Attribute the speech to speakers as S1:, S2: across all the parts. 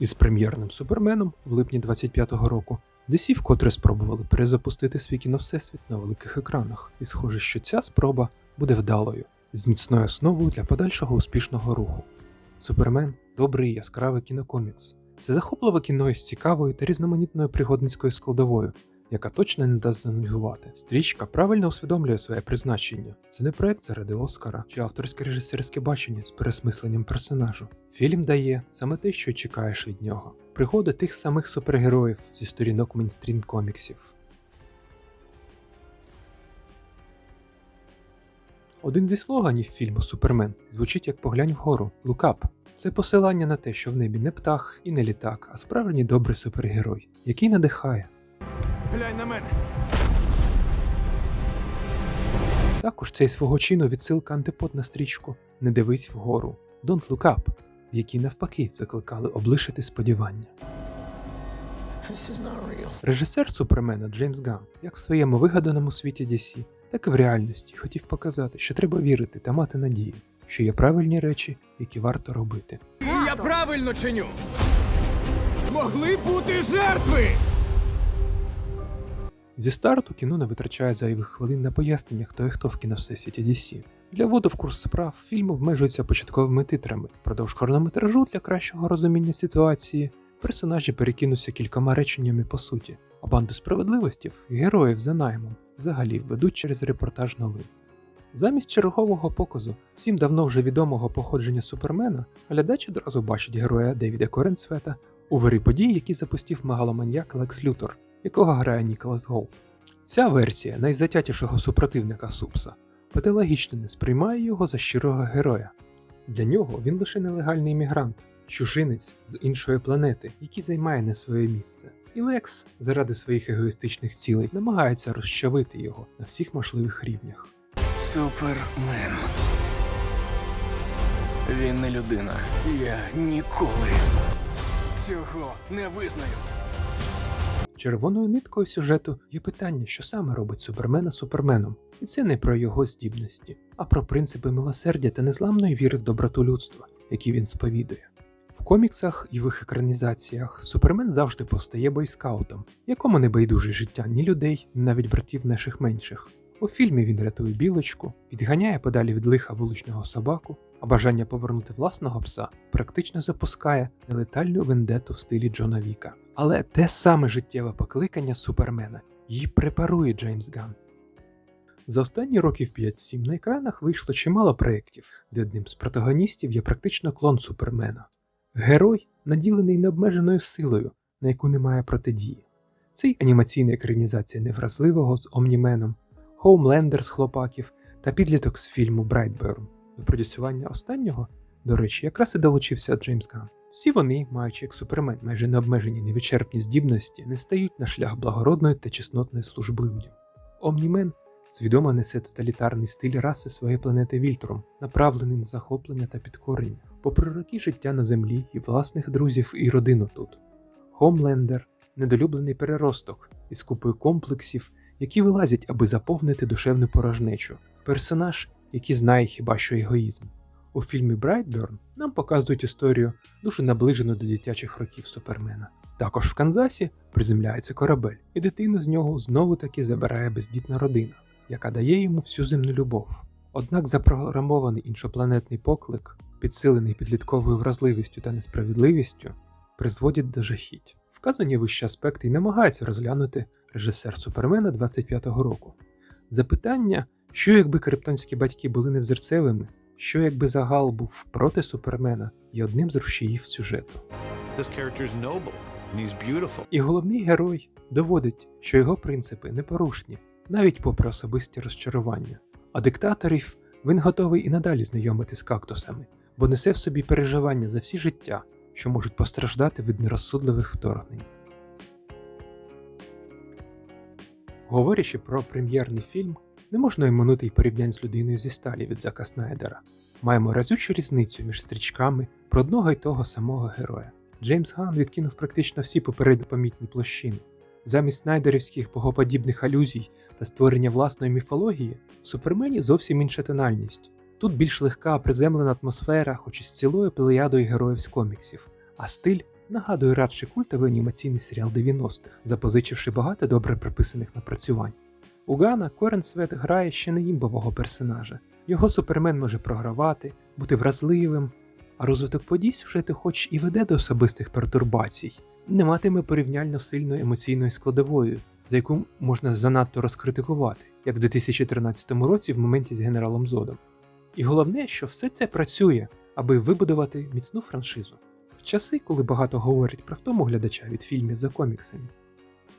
S1: Із прем'єрним суперменом в липні 25-го року DC вкотре спробували перезапустити свій кіновсесвіт на великих екранах, і схоже, що ця спроба буде вдалою, з міцною основою для подальшого успішного руху. Супермен добрий і яскравий кінокомікс. Це захопливе кіно із цікавою та різноманітною пригодницькою складовою, яка точно не дасть занудьгувати. Стрічка правильно усвідомлює своє призначення. Це не проект заради Оскара чи авторське режисерське бачення з пересмисленням персонажу. Фільм дає саме те, що чекаєш від нього. Пригоди тих самих супергероїв зі сторінок мейнстрім коміксів. Один зі слоганів фільму Супермен звучить як поглянь вгору Лукап. Це посилання на те, що в небі не птах і не літак, а справжній добрий супергерой, який надихає.
S2: Глянь на мене.
S1: Також це й свого чину відсилка антипод на стрічку Не дивись вгору, Don't Look Up, в якій навпаки закликали облишити сподівання. Режисер Супермена Джеймс Ган, як в своєму вигаданому світі DC, так і в реальності хотів показати, що треба вірити та мати надію, що є правильні речі, які варто робити.
S2: Я правильно чиню. Могли бути жертви.
S1: Зі старту кіно не витрачає зайвих хвилин на пояснення, хто і хто в кіновсесвіті DC. Для вводу в курс справ фільм обмежується початковими титрами. Впродовж хронометражу для кращого розуміння ситуації персонажі перекинуться кількома реченнями по суті, а банду справедливості героїв за наймом взагалі ведуть через репортаж новин. Замість чергового показу всім давно вже відомого походження Супермена, глядач одразу бачить героя Девіда Коренсвета у вирі подій, які запустив мегаломаньяк Лекс Лютор, якого грає Ніколас Голд. Ця версія найзатятішого супротивника Супса патологічно не сприймає його за щирого героя. Для нього він лише нелегальний іммігрант, чужинець з іншої планети, який займає не своє місце. І Лекс заради своїх егоїстичних цілей намагається розчавити його на всіх можливих рівнях.
S3: Супермен. Він не людина. Я ніколи цього не визнаю.
S1: Червоною ниткою сюжету є питання, що саме робить Супермена Суперменом, і це не про його здібності, а про принципи милосердя та незламної віри в доброту людства, які він сповідує. В коміксах і в їх екранізаціях Супермен завжди постає бойскаутом, якому не байдуже життя ні людей, ні навіть братів наших менших. У фільмі він рятує білочку, відганяє подалі від лиха вуличного собаку, а бажання повернути власного пса практично запускає нелетальну вендету в стилі Джона Віка. Але те саме життєве покликання Супермена її препарує Джеймс Ган. За останні років 5-7 на екранах вийшло чимало проєктів, де одним з протагоністів є практично клон Супермена. Герой, наділений необмеженою силою, на яку немає протидії. Це й анімаційна екранізація невразливого з Омніменом, Хоумлендер з хлопаків та підліток з фільму Брайтберн. До продюсування останнього, до речі, якраз і долучився Джеймс Ган. Всі вони, маючи як супермен майже необмежені невичерпні здібності, не стають на шлях благородної та чеснотної служби людям. Омнімен свідомо несе тоталітарний стиль раси своєї планети Вільтром, направлений на захоплення та підкорення, попри роки життя на землі і власних друзів і родину тут. Хомлендер недолюблений переросток із купою комплексів, які вилазять, аби заповнити душевну порожнечу. Персонаж, який знає хіба що егоїзм. У фільмі Брайтберн нам показують історію дуже наближену до дитячих років Супермена. Також в Канзасі приземляється корабель, і дитину з нього знову таки забирає бездітна родина, яка дає йому всю земну любов. Однак запрограмований іншопланетний поклик, підсилений підлітковою вразливістю та несправедливістю, призводить до жахіть. Вказані вищі аспекти й намагається розглянути режисер Супермена 25-го року. Запитання, що якби криптонські батьки були невзерцевими, що якби загал був проти Супермена, є одним з рушіїв сюжету.
S4: This noble and he's beautiful.
S1: І головний герой доводить, що його принципи непорушні, навіть попри особисті розчарування. А диктаторів він готовий і надалі знайомити з кактусами, бо несе в собі переживання за всі життя, що можуть постраждати від нерозсудливих вторгнень. Говорячи про прем'єрний фільм, не можна оминути й порівнянь з людиною зі сталі від Зака Снайдера. Маємо разючу різницю між стрічками про одного й того самого героя. Джеймс Ган відкинув практично всі попередньо помітні площини. Замість снайдерівських богоподібних алюзій та створення власної міфології, в Супермені зовсім інша тональність. Тут більш легка, приземлена атмосфера, хоч і з цілою плеядою героїв з коміксів, а стиль нагадує радше культовий анімаційний серіал 90-х, запозичивши багато добре приписаних напрацювань. У Гана Корен Свет грає ще не імбового персонажа. Його супермен може програвати, бути вразливим, а розвиток подій сюжету хоч і веде до особистих пертурбацій, не матиме порівняльно сильної емоційної складової, за яку можна занадто розкритикувати, як в 2013 році в моменті з генералом Зодом. І головне, що все це працює, аби вибудувати міцну франшизу. В часи, коли багато говорять про втому глядача від фільмів за коміксами,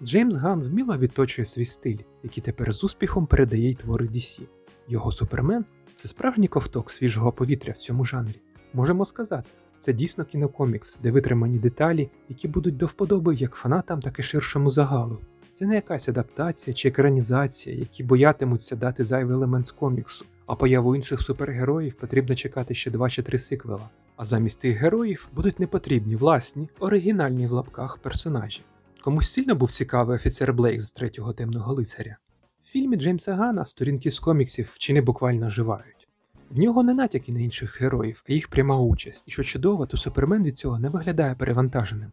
S1: Джеймс Ган вміло відточує свій стиль, який тепер з успіхом передає й твори DC. Його супермен це справжній ковток свіжого повітря в цьому жанрі. Можемо сказати, це дійсно кінокомікс, де витримані деталі, які будуть до вподоби як фанатам, так і ширшому загалу. Це не якась адаптація чи екранізація, які боятимуться дати зайвий елемент з коміксу, а появу інших супергероїв потрібно чекати ще два чи три сиквела. А замість тих героїв будуть непотрібні власні, оригінальні в лапках персонажі. Комусь сильно був цікавий офіцер Блейк з третього темного лицаря. В фільмі Джеймса Гана сторінки з коміксів вчини буквально оживають. В нього не натяки на інших героїв, а їх пряма участь, і що чудово, то супермен від цього не виглядає перевантаженим.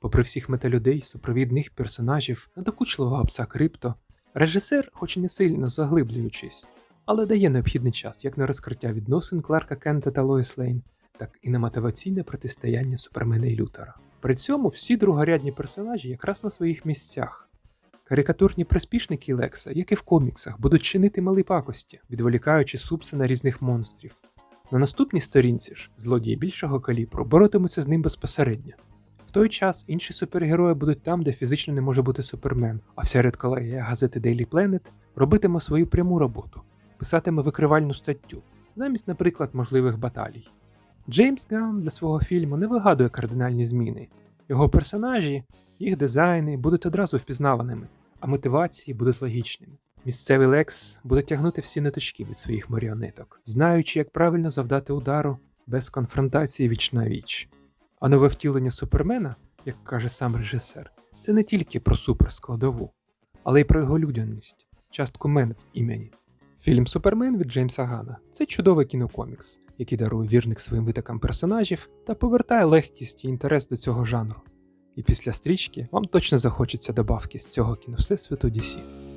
S1: Попри всіх металюдей, супровідних персонажів, надокучливого пса крипто, режисер, хоч не сильно заглиблюючись, але дає необхідний час як на розкриття відносин Кларка Кента та Лоїс Лейн, так і на мотиваційне протистояння Супермена і Лютера. При цьому всі другорядні персонажі якраз на своїх місцях. Карикатурні приспішники Лекса, як і в коміксах, будуть чинити малі пакості, відволікаючи супси на різних монстрів. На наступній сторінці ж злодії більшого калібру боротимуться з ним безпосередньо. В той час інші супергерої будуть там, де фізично не може бути супермен, а вся редколегія газети Daily Planet робитиме свою пряму роботу, писатиме викривальну статтю, замість, наприклад, можливих баталій. Джеймс Ганн для свого фільму не вигадує кардинальні зміни. Його персонажі, їх дизайни будуть одразу впізнаваними, а мотивації будуть логічними. Місцевий Лекс буде тягнути всі ниточки від своїх маріонеток, знаючи, як правильно завдати удару без конфронтації віч на віч. А нове втілення Супермена, як каже сам режисер, це не тільки про суперскладову, але й про його людяність, частку мен в імені. Фільм Супермен від Джеймса Гана це чудовий кінокомікс, який дарує вірних своїм витокам персонажів та повертає легкість і інтерес до цього жанру. І після стрічки вам точно захочеться добавки з цього кіновсесвіту DC.